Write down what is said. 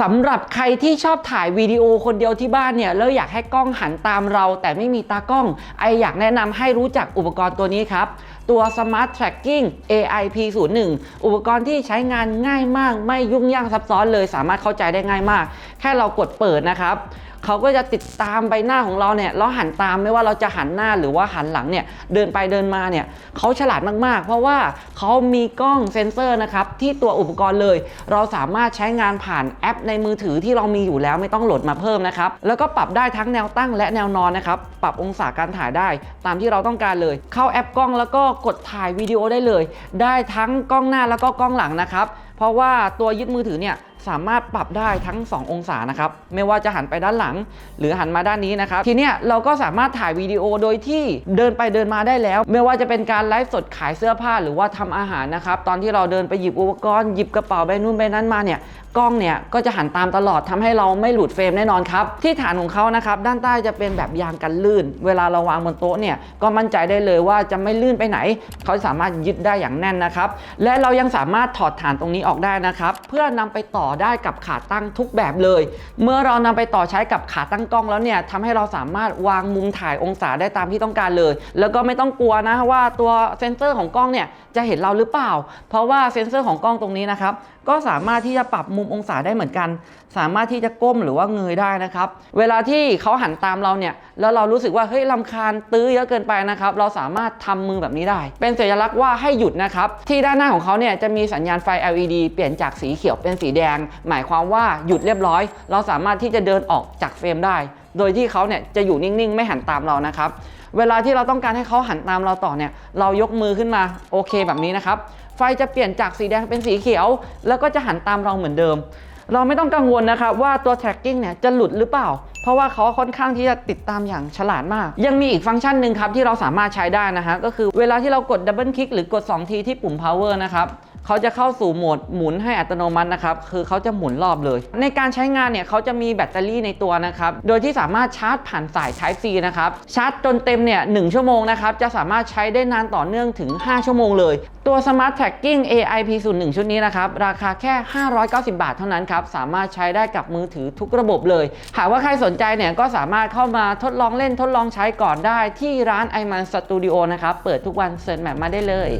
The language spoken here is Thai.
สำหรับใครที่ชอบถ่ายวิดีโอคนเดียวที่บ้านเนี่ยแล้วอยากให้กล้องหันตามเรา แต่ไม่มีตากล้อง ไออยากแนะนำให้รู้จักอุปกรณ์ตัวนี้ครับ ตัว Smart Tracking AIP01 อุปกรณ์ที่ใช้งานง่ายมาก ไม่ยุ่งยากซับซ้อนเลยสามารถเข้าใจได้ง่ายมากแค่เรากดเปิดนะครับเขาก็จะติดตามใบหน้าของเราเนี่ยแล้วหันตามไม่ว่าเราจะหันหน้าหรือว่าหันหลังเนี่ยเดินไปเดินมาเนี่ยเขาฉลาดมากๆ เพราะว่าเขามีกล้องเซ็นเซอร์นะครับที่ตัวอุปกรณ์เลย เราสามารถใช้งานผ่านแอปในมือถือที่เรามีอยู่แล้วไม่ต้องโหลดมาเพิ่มนะครับแล้วก็ปรับได้ทั้งแนวตั้งและแนวนอนนะครับปรับองศาการถ่ายได้ตามที่เราต้องการเลย เข้าแอปกล้องแล้วก็กดถ่ายวิดีโอได้เลย ได้ทั้งกล้องหน้าแล้วก็กล้องหลังนะครับเพราะว่าตัวยึดมือถือเนี่ย สามารถปรับได้ทั้ง 2 องศานะครับไม่ว่าจะหันไปด้านหลัง หรือหันมาด้านนี้นะครับทีเนี้ยเราก็สามารถถ่ายวิดีโอโดยที่เดินไปเดินมาได้แล้ว ไม่ว่าจะเป็นการไลฟ์สดขายเสื้อผ้าหรือว่าทำอาหารนะครับตอนที่เราเดินไปหยิบอุปกรณ์หยิบกระเป๋าใบนู่นใบนั้นมาเนี่ยกล้องเนี่ยก็จะหันตามตลอดทำให้เราไม่หลุดเฟรมแน่นอนครับที่ฐานของเขานะครับด้านใต้จะเป็นแบบยางกันลื่น เวลาเราวางบนโต๊ะเนี่ยก็มั่นใจได้เลยว่าจะไม่ลื่นไปไหน เขาสามารถยึดได้อย่างแน่นนะครับและเรายังสามารถถอดฐานตรงนี้ออกได้นะครับเพื่อนำไปต่อได้กับขาตั้งทุกแบบเลย เมื่อเรานำไปต่อใช้กับขาตั้งกล้องแล้วเนี่ยทำให้เราสามารถวางมุมถ่ายองศาได้ตามที่ต้องการเลย แล้วก็ไม่ต้องกลัวนะว่าตัวเซ็นเซอร์ของกล้องเนี่ยจะเห็นเราหรือเปล่า เพราะว่าเซ็นเซอร์ของกล้องตรงนี้นะครับก็สามารถที่จะปรับมุมองศาได้เหมือนกัน สามารถที่จะก้มหรือว่าเงยได้นะครับ เวลาที่เขาหันตามเราเนี่ย แล้วเรารู้สึกว่าเฮ้ยลำคาญตื้อเยอะเกินไปนะครับ เราสามารถทำมือแบบนี้ได้ เป็นสัญลักษณ์ว่าให้หยุดนะครับ ที่ด้านหน้าของเขาเนี่ยจะมีสัญญาณไฟ LED เปลี่ยนจากสีเขียวเป็นสีแดงหมายความว่าหยุดเรียบร้อย เราสามารถที่จะเดินออกจากเฟรมได้ โดยที่เขาเนี่ยจะอยู่นิ่งๆ ไม่หันตามเรานะครับ เวลาที่เราต้องการให้เขาหันตามเราต่อเนี่ย เรายกมือขึ้นมาโอเคแบบนี้นะครับ ไฟจะเปลี่ยนจากสีแดงเป็นสีเขียว แล้วก็จะหันตามเราเหมือนเดิม เราไม่ต้องกังวลนะครับว่าตัว tracking เนี่ยจะหลุดหรือเปล่าเพราะว่าเขาค่อนข้างที่จะติดตามอย่างฉลาดมาก ยังมีอีกฟังก์ชันหนึ่งครับที่เราสามารถใช้ได้นะฮะก็คือเวลาที่เรากด double click หรือกด 2 ทีที่ปุ่ม power นะครับ เขาจะเข้าสู่โหมดหมุนให้อัตโนมัตินะครับ คือเขาจะหมุนรอบเลย ในการใช้งานเนี่ยเขาจะมีแบตเตอรี่ในตัวนะครับ โดยที่สามารถชาร์จผ่านสาย Type C นะครับ ชาร์จจนเต็มเนี่ย1ชั่วโมงนะครับ จะสามารถใช้ได้นานต่อเนื่องถึง 5 ชั่วโมงเลย ตัว Smart Tracking AIP01 ชุดนี้นะครับ ราคาแค่ 590 บาทเท่านั้นครับ สามารถใช้ได้กับมือถือทุกระบบเลย หากว่าใครสนใจเนี่ยก็สามารถเข้ามาทดลองเล่นทดลองใช้ก่อนได้ที่ร้าน iMan Studio นะครับ เปิดทุกวันเสิร์ชแมปมาได้เลย